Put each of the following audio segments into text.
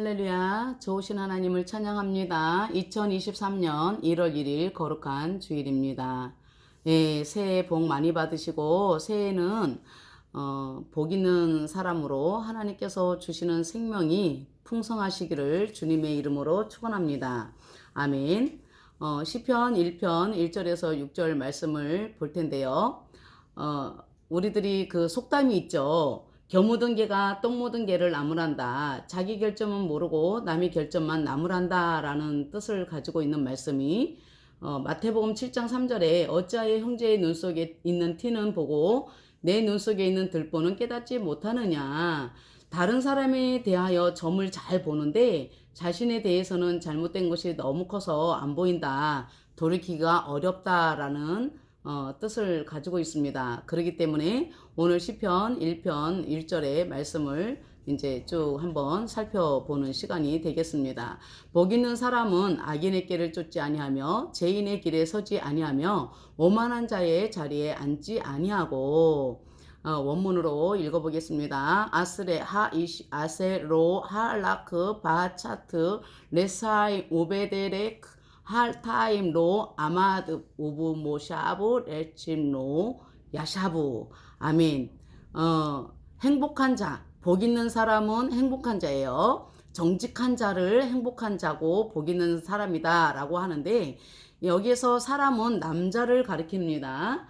할렐루야, 좋으신 하나님을 찬양합니다. 2023년 1월 1일 거룩한 주일입니다. 예, 새해 복 많이 받으시고, 새해는, 어, 복 있는 사람으로 하나님께서 주시는 생명이 풍성하시기를 주님의 이름으로 축원합니다. 아멘. 어, 시편 1편 1절에서 6절 말씀을 볼 텐데요. 어, 우리들이 그 속담이 있죠. 겨 묻은 개가 똥 묻은 개를 나무란다. 자기 결점은 모르고 남의 결점만 나무란다. 라는 뜻을 가지고 있는 말씀이 어, 마태복음 7장 3절에 어찌하여 형제의 눈 속에 있는 티는 보고 내 눈 속에 있는 들보는 깨닫지 못하느냐. 다른 사람에 대하여 점을 잘 보는데 자신에 대해서는 잘못된 것이 너무 커서 안 보인다. 돌이키기가 어렵다라는 어, 뜻을 가지고 있습니다. 그렇기 때문에 오늘 시편 1편 1절의 말씀을 이제 쭉 한번 살펴보는 시간이 되겠습니다. 복 있는 사람은 악인의 길을 쫓지 아니하며 죄인의 길에 서지 아니하며 오만한 자의 자리에 앉지 아니하고 어, 원문으로 읽어보겠습니다. 아스레 하이시 아세로 할라크 바차트 레사이 오베데렉 할타임 로 아마드 우부 모샤브 레침 로 야샤브 아멘. 어 행복한 자. 복 있는 사람은 행복한 자예요. 정직한 자를 행복한 자고 복 있는 사람이다 라고 하는데 여기에서 사람은 남자를 가리킵니다.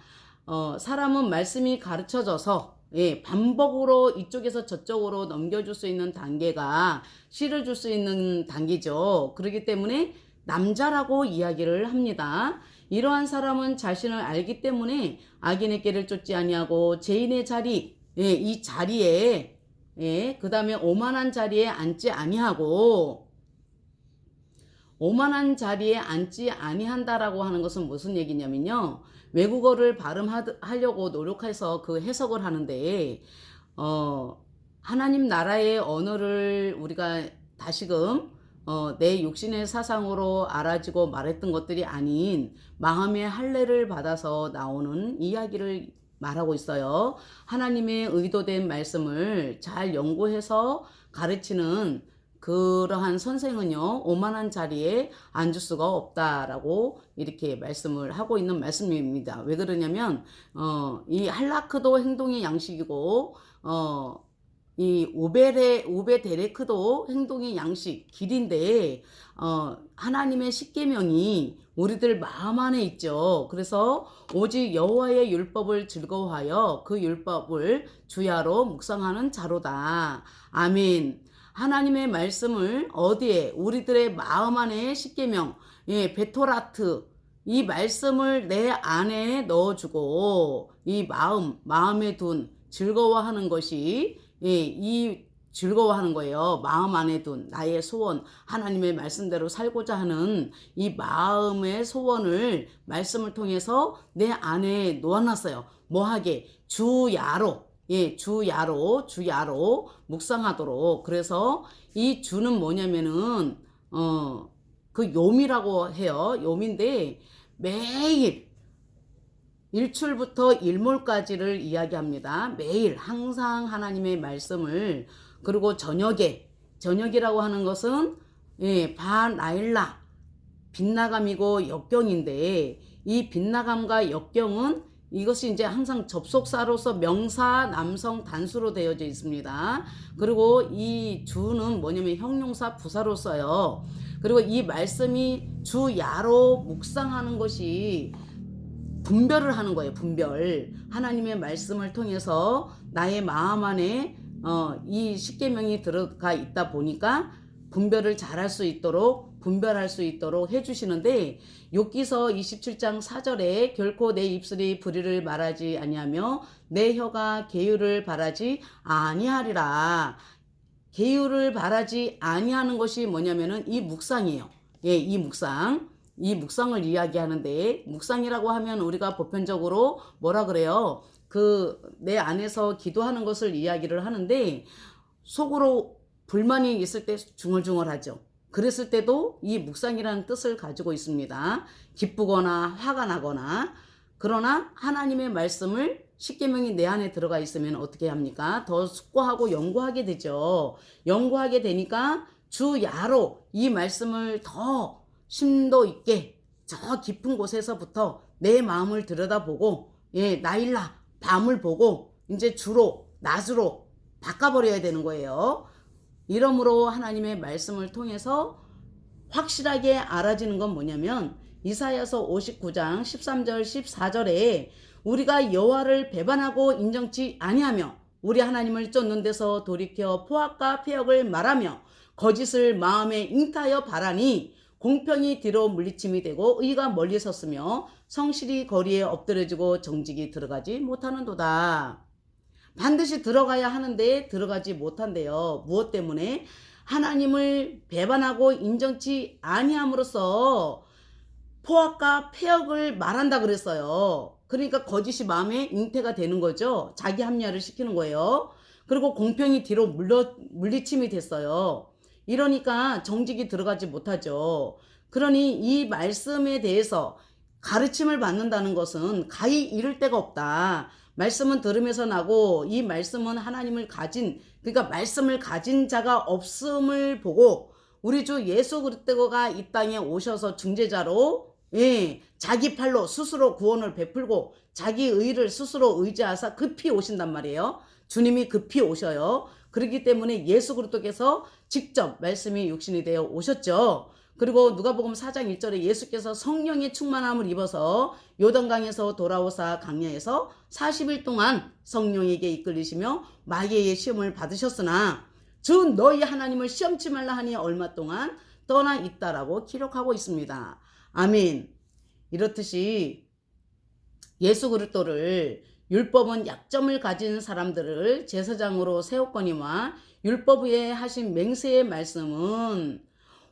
어 사람은 말씀이 가르쳐져서 예, 반복으로 이쪽에서 저쪽으로 넘겨줄 수 있는 단계가 실을 줄수 있는 단계죠. 그렇기 때문에 남자라고 이야기를 합니다. 이러한 사람은 자신을 알기 때문에 악인의 길을 쫓지 아니하고 죄인의 자리, 예, 이 자리에 예, 그 다음에 오만한 자리에 앉지 아니하고 오만한 자리에 앉지 아니한다라고 하는 것은 무슨 얘기냐면요. 외국어를 발음하려고 노력해서 그 해석을 하는데 어 하나님 나라의 언어를 우리가 다시금 어, 내 육신의 사상으로 알아지고 말했던 것들이 아닌 마음의 할례를 받아서 나오는 이야기를 말하고 있어요. 하나님의 의도된 말씀을 잘 연구해서 가르치는 그러한 선생은요, 오만한 자리에 앉을 수가 없다라고 이렇게 말씀을 하고 있는 말씀입니다. 왜 그러냐면, 어, 이 할라크도 행동의 양식이고, 어, 이 오베레 오베 데레크도 행동의 양식 길인데 어 하나님의 십계명이 우리들 마음 안에 있죠. 그래서 오직 여호와의 율법을 즐거워하여 그 율법을 주야로 묵상하는 자로다. 아멘. 하나님의 말씀을 어디에 우리들의 마음 안에 십계명 예, 베토라트 이 말씀을 내 안에 넣어주고 이 마음 마음에 둔 즐거워하는 것이 예, 이 즐거워하는 거예요. 마음 안에 둔 나의 소원, 하나님의 말씀대로 살고자 하는 이 마음의 소원을 말씀을 통해서 내 안에 놓아놨어요. 뭐하게? 주야로. 예, 주야로, 주야로 묵상하도록. 그래서 이 주는 뭐냐면은, 어, 그 요미라고 해요. 요미인데 매일 일출부터 일몰까지를 이야기합니다. 매일 항상 하나님의 말씀을 그리고 저녁에 저녁이라고 하는 것은 예, 바나일라 빛나감이고 역경인데 이 빛나감과 역경은 이것이 이제 항상 접속사로서 명사 남성 단수로 되어져 있습니다. 그리고 이 주는 뭐냐면 형용사 부사로 써요. 그리고 이 말씀이 주야로 묵상하는 것이 분별을 하는 거예요. 분별. 하나님의 말씀을 통해서 나의 마음 안에 어, 이 십계명이 들어가 있다 보니까 분별을 잘할 수 있도록 분별할 수 있도록 해주시는데 욥기서 27장 4절에 결코 내 입술이 불의를 말하지 아니하며 내 혀가 계율을 바라지 아니하리라. 계율을 바라지 아니하는 것이 뭐냐면은 이 묵상이에요. 예, 이 묵상. 이 묵상을 이야기하는데 묵상이라고 하면 우리가 보편적으로 뭐라 그래요? 그 내 안에서 기도하는 것을 이야기를 하는데 속으로 불만이 있을 때 중얼중얼하죠. 그랬을 때도 이 묵상이라는 뜻을 가지고 있습니다. 기쁘거나 화가 나거나 그러나 하나님의 말씀을 십계명이 내 안에 들어가 있으면 어떻게 합니까? 더 숙고하고 연구하게 되죠. 연구하게 되니까 주야로 이 말씀을 더 심도 있게 저 깊은 곳에서부터 내 마음을 들여다보고 예, 나일라 밤을 보고 이제 주로 낮으로 바꿔버려야 되는 거예요. 이러므로 하나님의 말씀을 통해서 확실하게 알아지는 건 뭐냐면 이사야서 59장 13절 14절에 우리가 여호와를 배반하고 인정치 아니하며 우리 하나님을 쫓는 데서 돌이켜 포악과 폐역을 말하며 거짓을 마음에 잉타하여 바라니 공평이 뒤로 물리침이 되고 의가 멀리 섰으며 성실이 거리에 엎드려지고 정직이 들어가지 못하는도다. 반드시 들어가야 하는데 들어가지 못한대요. 무엇 때문에? 하나님을 배반하고 인정치 아니함으로써 포악과 폐역을 말한다 그랬어요. 그러니까 거짓이 마음에 잉태가 되는 거죠. 자기 합리화를 시키는 거예요. 그리고 공평이 뒤로 물러, 물리침이 됐어요. 이러니까 정직이 들어가지 못하죠. 그러니 이 말씀에 대해서 가르침을 받는다는 것은 가히 이를 데가 없다. 말씀은 들으면서 나고 이 말씀은 하나님을 가진 그러니까 말씀을 가진 자가 없음을 보고 우리 주 예수 그리스도가 이 땅에 오셔서 중재자로 예, 자기 팔로 스스로 구원을 베풀고 자기 의를 스스로 의지하사 급히 오신단 말이에요. 주님이 급히 오셔요. 그렇기 때문에 예수 그리스도께서 직접 말씀이 육신이 되어 오셨죠. 그리고 누가복음 4장 1절에 예수께서 성령의 충만함을 입어서 요단강에서 돌아오사 강야에서 40일 동안 성령에게 이끌리시며 마귀의 시험을 받으셨으나 주 너희 하나님을 시험치 말라 하니 얼마 동안 떠나 있다라고 기록하고 있습니다. 아멘. 이렇듯이 예수 그리스도를 율법은 약점을 가진 사람들을 제사장으로 세웠거니와 율법 위에 하신 맹세의 말씀은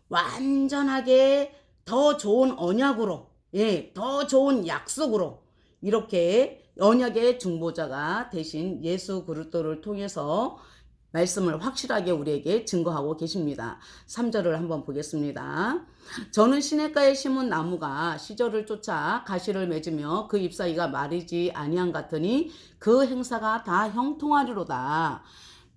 완전하게 더 좋은 언약으로, 예, 더 좋은 약속으로 이렇게 언약의 중보자가 대신 예수 그리스도를 통해서 말씀을 확실하게 우리에게 증거하고 계십니다. 3절을 한번 보겠습니다. 저는 시냇가에 심은 나무가 시절을 쫓아 가시를 맺으며 그 잎사귀가 마르지 아니한 같으니 그 행사가 다 형통하리로다.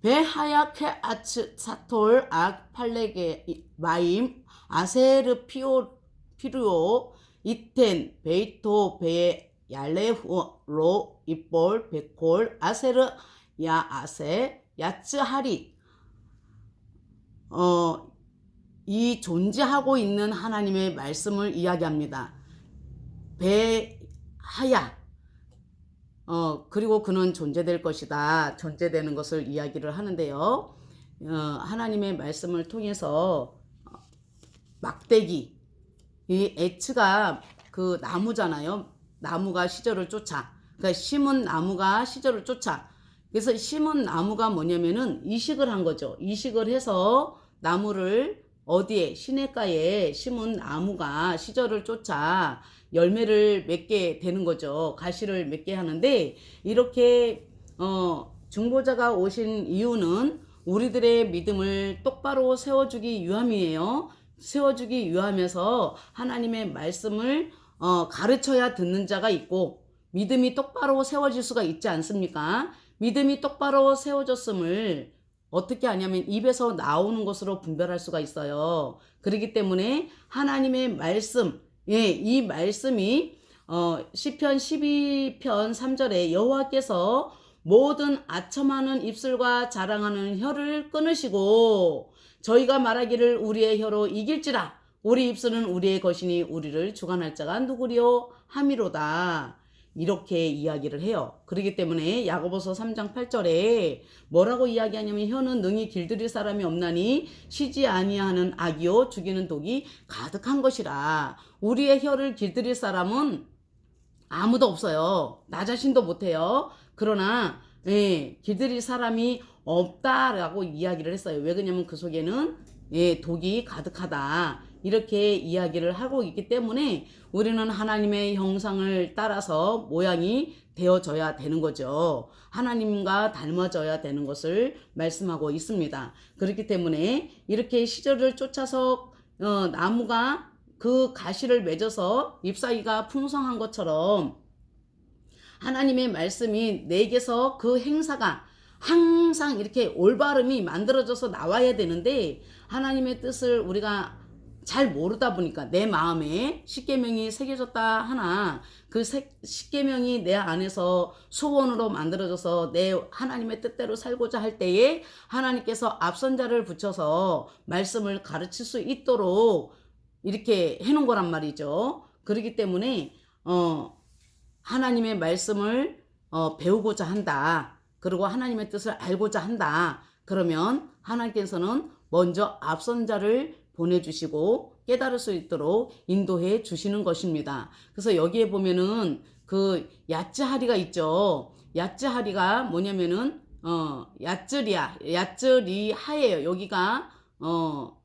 베하야케 아츠 사톨 악 팔레게 마임 아세르 피오 피루오 이텐 베이토 베 얄레후로 이볼 베콜 아세르 야 아세 야츠하리 어, 이 존재하고 있는 하나님의 말씀을 이야기합니다. 배하야 어, 그리고 그는 존재될 것이다. 존재되는 것을 이야기를 하는데요. 어, 하나님의 말씀을 통해서 막대기 이 에츠가 그 나무잖아요. 나무가 시절을 쫓아. 그러니까 심은 나무가 시절을 쫓아. 그래서 심은 나무가 뭐냐면은 이식을 한 거죠. 이식을 해서 나무를 어디에 시냇가에 심은 나무가 시절을 쫓아 열매를 맺게 되는 거죠. 가시를 맺게 하는데 이렇게 어 중보자가 오신 이유는 우리들의 믿음을 똑바로 세워주기 위함이에요. 세워주기 위함에서 하나님의 말씀을 어 가르쳐야 듣는 자가 있고 믿음이 똑바로 세워질 수가 있지 않습니까? 믿음이 똑바로 세워졌음을 어떻게 하냐면 입에서 나오는 것으로 분별할 수가 있어요. 그렇기 때문에 하나님의 말씀, 예, 이 말씀이 어, 시편 12편 3절에 여호와께서 모든 아첨하는 입술과 자랑하는 혀를 끊으시고 저희가 말하기를 우리의 혀로 이길지라 우리 입술은 우리의 것이니 우리를 주관할 자가 누구리요 함이로다. 이렇게 이야기를 해요. 그렇기 때문에 야고보서 3장 8절에 뭐라고 이야기하냐면 혀는 능히 길들일 사람이 없나니 쉬지 아니하는 악이요 죽이는 독이 가득한 것이라. 우리의 혀를 길들일 사람은 아무도 없어요. 나 자신도 못해요. 그러나 예, 길들일 사람이 없다라고 이야기를 했어요. 왜 그러냐면 그 속에는 예, 독이 가득하다. 이렇게 이야기를 하고 있기 때문에 우리는 하나님의 형상을 따라서 모양이 되어져야 되는 거죠. 하나님과 닮아져야 되는 것을 말씀하고 있습니다. 그렇기 때문에 이렇게 시절을 쫓아서 어, 나무가 그 가시를 맺어서 잎사귀가 풍성한 것처럼 하나님의 말씀이 내게서 그 행사가 항상 이렇게 올바름이 만들어져서 나와야 되는데 하나님의 뜻을 우리가 잘 모르다 보니까 내 마음에 십계명이 새겨졌다 하나 그 세- 십계명이 내 안에서 소원으로 만들어져서 내 하나님의 뜻대로 살고자 할 때에 하나님께서 앞선자를 붙여서 말씀을 가르칠 수 있도록 이렇게 해놓은 거란 말이죠. 그렇기 때문에 어 하나님의 말씀을 어, 배우고자 한다. 그리고 하나님의 뜻을 알고자 한다. 그러면 하나님께서는 먼저 앞선 자를 보내주시고 깨달을 수 있도록 인도해 주시는 것입니다. 그래서 여기에 보면은 그 야츠하리가 있죠. 야츠하리가 뭐냐면은 어 야츠리아 야츠리하예요. 여기가 어,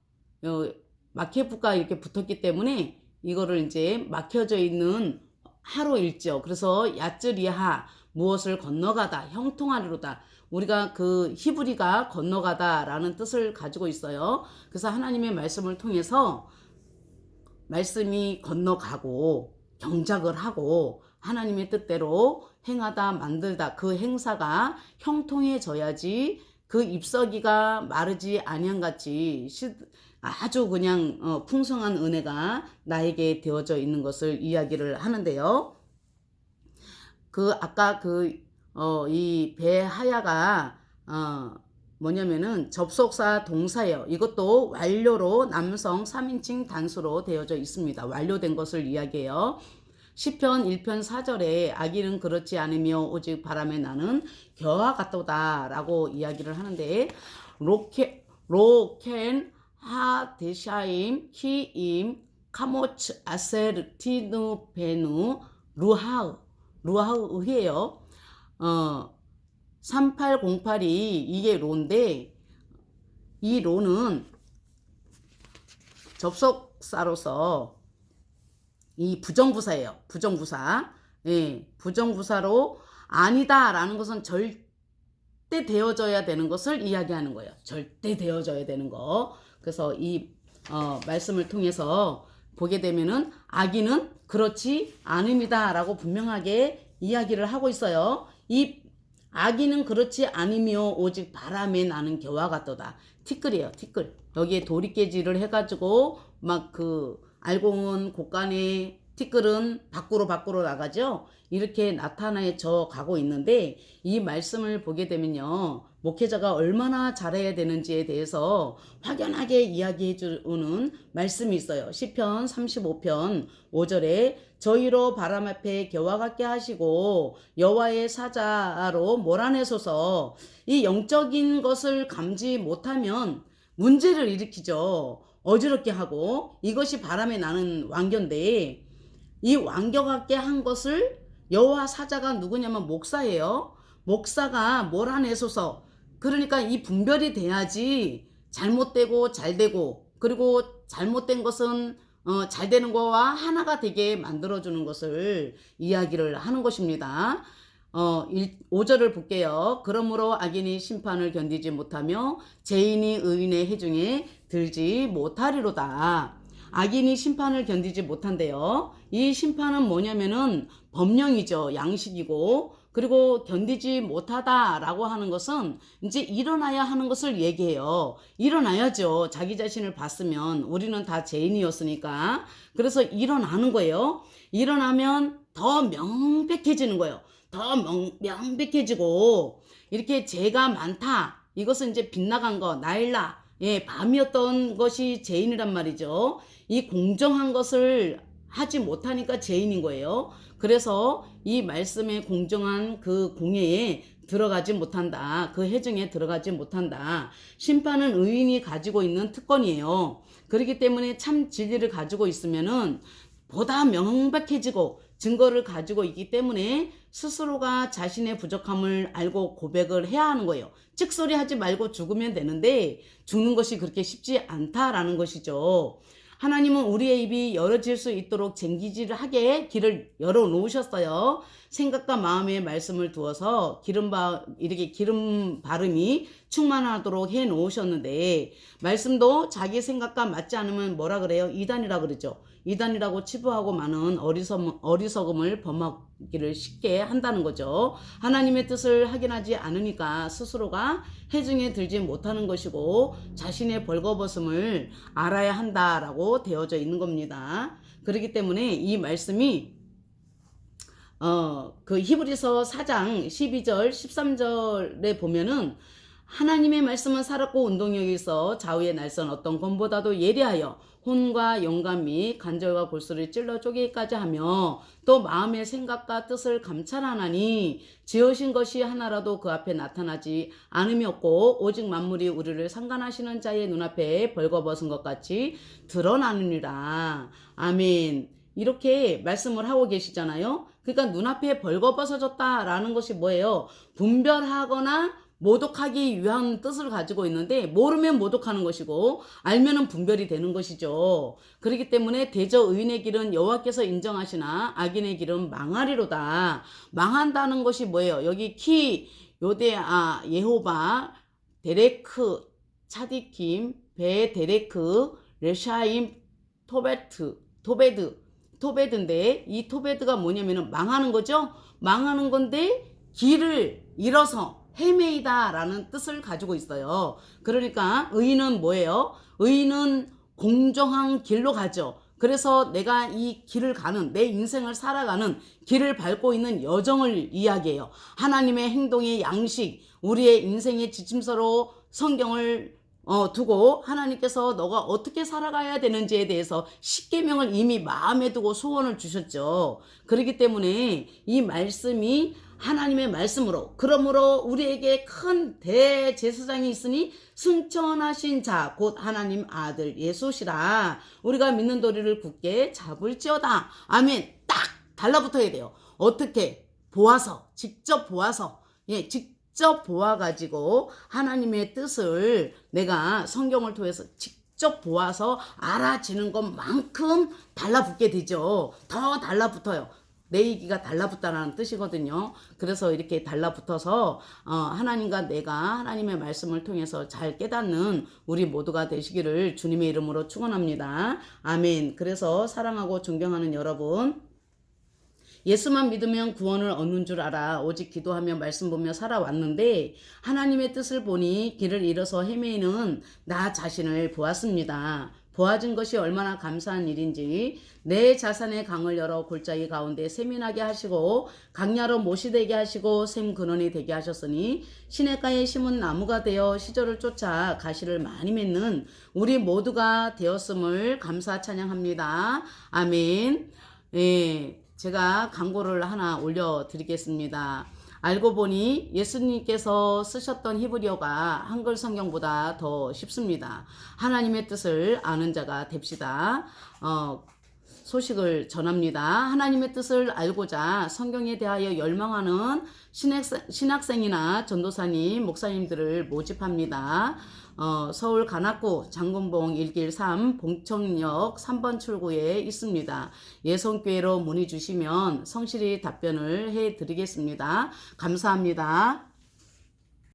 어 마케부가 이렇게 붙었기 때문에 이거를 이제 막혀져 있는 하로 읽죠. 그래서 야츠리하 무엇을 건너가다 형통하리로다. 우리가 그 히브리가 건너가다라는 뜻을 가지고 있어요. 그래서 하나님의 말씀을 통해서 말씀이 건너가고 경작을 하고 하나님의 뜻대로 행하다 만들다 그 행사가 형통해져야지 그 잎서기가 마르지 아니한같이 시- 아주 그냥 어, 풍성한 은혜가 나에게 되어져 있는 것을 이야기를 하는데요. 그 아까 그 어 이 배하야가 어 뭐냐면은 접속사 동사예요. 이것도 완료로 남성 3인칭 단수로 되어져 있습니다. 완료된 것을 이야기해요. 시편 1편 4절에 아기는 그렇지 않으며 오직 바람에 나는 겨와 같도다 라고 이야기를 하는데 로케 로켄 하데샤임 히임 카모츠 아세르티누 베누 루하우 루하우예요. 어 3808이 이게 로인데 이 로는 접속사로서 이 부정부사예요. 부정부사. 예, 부정부사로 아니다 라는 것은 절대 되어져야 되는 것을 이야기하는 거예요. 절대 되어져야 되는 거. 그래서 이 어, 말씀을 통해서 보게 되면은 아기는 그렇지 않음이다 라고 분명하게 이야기를 하고 있어요. 이 아기는 그렇지 않으며 오직 바람에 나는 겨와 같도다. 티끌이에요, 티끌. 여기에 도리깨질을 해가지고 막 그 알공은 곳간에 티끌은 밖으로 밖으로 나가죠. 이렇게 나타나져 가고 있는데 이 말씀을 보게 되면요. 목회자가 얼마나 잘해야 되는지에 대해서 확연하게 이야기해 주는 말씀이 있어요. 시편 35편 5절에 저희로 바람 앞에 겨와 같게 하시고 여호와의 사자로 몰아내소서 이 영적인 것을 감지 못하면 문제를 일으키죠. 어지럽게 하고 이것이 바람에 나는 왕견데 이 같게 한 것을 여호와 사자가 누구냐면 목사예요. 목사가 몰아내소서. 그러니까 이 분별이 돼야지 잘못되고 잘되고 그리고 잘못된 것은 어, 잘 되는 거와 하나가 되게 만들어주는 것을 이야기를 하는 것입니다. 어, 5절을 볼게요. 그러므로 악인이 심판을 견디지 못하며 죄인이 의인의 해중에 들지 못하리로다. 악인이 심판을 견디지 못한대요. 이 심판은 뭐냐면은 법령이죠. 양식이고 그리고 견디지 못하다라고 하는 것은 이제 일어나야 하는 것을 얘기해요. 일어나야죠. 자기 자신을 봤으면 우리는 다 죄인이었으니까. 그래서 일어나는 거예요. 일어나면 더 명백해지는 거예요. 더 명, 명백해지고 이렇게 죄가 많다. 이것은 이제 빗나간 거, 나일라, 예, 밤이었던 것이 죄인이란 말이죠. 이 공정한 것을 하지 못하니까 죄인인 거예요. 그래서 이 말씀의 공정한 그 공예에 들어가지 못한다. 그 해중에 들어가지 못한다. 심판은 의인이 가지고 있는 특권이에요. 그렇기 때문에 참 진리를 가지고 있으면은 보다 명백해지고 증거를 가지고 있기 때문에 스스로가 자신의 부족함을 알고 고백을 해야 하는 거예요. 찍소리 하지 말고 죽으면 되는데 죽는 것이 그렇게 쉽지 않다라는 것이죠. 하나님은 우리의 입이 열어질 수 있도록 쟁기질을 하게 길을 열어 놓으셨어요. 생각과 마음의 말씀을 두어서 기름 바 이렇게 기름 발음이 충만하도록 해 놓으셨는데 말씀도 자기 생각과 맞지 않으면 뭐라 그래요? 이단이라 그러죠. 이단이라고 치부하고 많은 어리석, 어리석음을 범하기를 쉽게 한다는 거죠. 하나님의 뜻을 확인하지 않으니까 스스로가 해중에 들지 못하는 것이고 자신의 벌거벗음을 알아야 한다라고 되어져 있는 겁니다. 그렇기 때문에 이 말씀이 어, 그 히브리서 4장 12절, 13절에 보면은 하나님의 말씀은 살았고 운동력이 있어 좌우의 날선 어떤 검보다도 예리하여 혼과 영감 및 관절과 골수를 찔러 쪼개기까지 하며 또 마음의 생각과 뜻을 감찰하나니 지으신 것이 하나라도 그 앞에 나타나지 않음이 없고 오직 만물이 우리를 상관하시는 자의 눈앞에 벌거벗은 것 같이 드러나느니라. 아멘. 이렇게 말씀을 하고 계시잖아요. 그러니까 눈앞에 벌거벗어졌다라는 것이 뭐예요? 분별하거나 모독하기 위한 뜻을 가지고 있는데 모르면 모독하는 것이고 알면은 분별이 되는 것이죠. 그렇기 때문에 대저 의인의 길은 여호와께서 인정하시나 악인의 길은 망하리로다. 망한다는 것이 뭐예요? 여기 키 요데아 예호바 데레크 차디킴 베 데레크 레샤임 토베트 토베드 토베드인데 이 토베드가 뭐냐면은 망하는 거죠. 망하는 건데 길을 잃어서 헤매이다 라는 뜻을 가지고 있어요. 그러니까 의인은 뭐예요? 의인은 공정한 길로 가죠. 그래서 내가 이 길을 가는 내 인생을 살아가는 길을 밟고 있는 여정을 이야기해요. 하나님의 행동의 양식, 우리의 인생의 지침서로 성경을 어, 두고 하나님께서 너가 어떻게 살아가야 되는지에 대해서 십계명을 이미 마음에 두고 소원을 주셨죠. 그렇기 때문에 이 말씀이 하나님의 말씀으로 그러므로 우리에게 큰 대제사장이 있으니 승천하신 자 곧 하나님 아들 예수시라. 우리가 믿는 도리를 굳게 잡을지어다. 아멘. 딱 달라붙어야 돼요. 어떻게? 보아서 직접 보아서. 예 직접 보아 가지고 하나님의 뜻을 내가 성경을 통해서 직접 보아서 알아지는 것만큼 달라붙게 되죠. 더 달라붙어요 내 얘기가 달라붙다라는 뜻이거든요. 그래서 이렇게 달라붙어서 어, 하나님과 내가 하나님의 말씀을 통해서 잘 깨닫는 우리 모두가 되시기를 주님의 이름으로 축원합니다. 아멘. 그래서 사랑하고 존경하는 여러분 예수만 믿으면 구원을 얻는 줄 알아. 오직 기도하며 말씀 보며 살아왔는데 하나님의 뜻을 보니 길을 잃어서 헤매이는 나 자신을 보았습니다. 보아진 것이 얼마나 감사한 일인지 내 자산의 강을 열어 골짜기 가운데 세민하게 하시고 강야로 못이 되게 하시고 샘 근원이 되게 하셨으니 시냇가에 심은 나무가 되어 시절을 쫓아 가시를 많이 맺는 우리 모두가 되었음을 감사 찬양합니다. 아멘. 예, 제가 광고를 하나 올려드리겠습니다. 알고 보니 예수님께서 쓰셨던 히브리어가 한글 성경보다 더 쉽습니다. 하나님의 뜻을 아는 자가 됩시다. 어, 소식을 전합니다. 하나님의 뜻을 알고자 성경에 대하여 열망하는 신학생, 신학생이나 전도사님, 목사님들을 모집합니다. 어, 서울 관악구 장군봉 1길 3 봉청역 3번 출구에 있습니다. 예성교회로 문의 주시면 성실히 답변을 해 드리겠습니다. 감사합니다.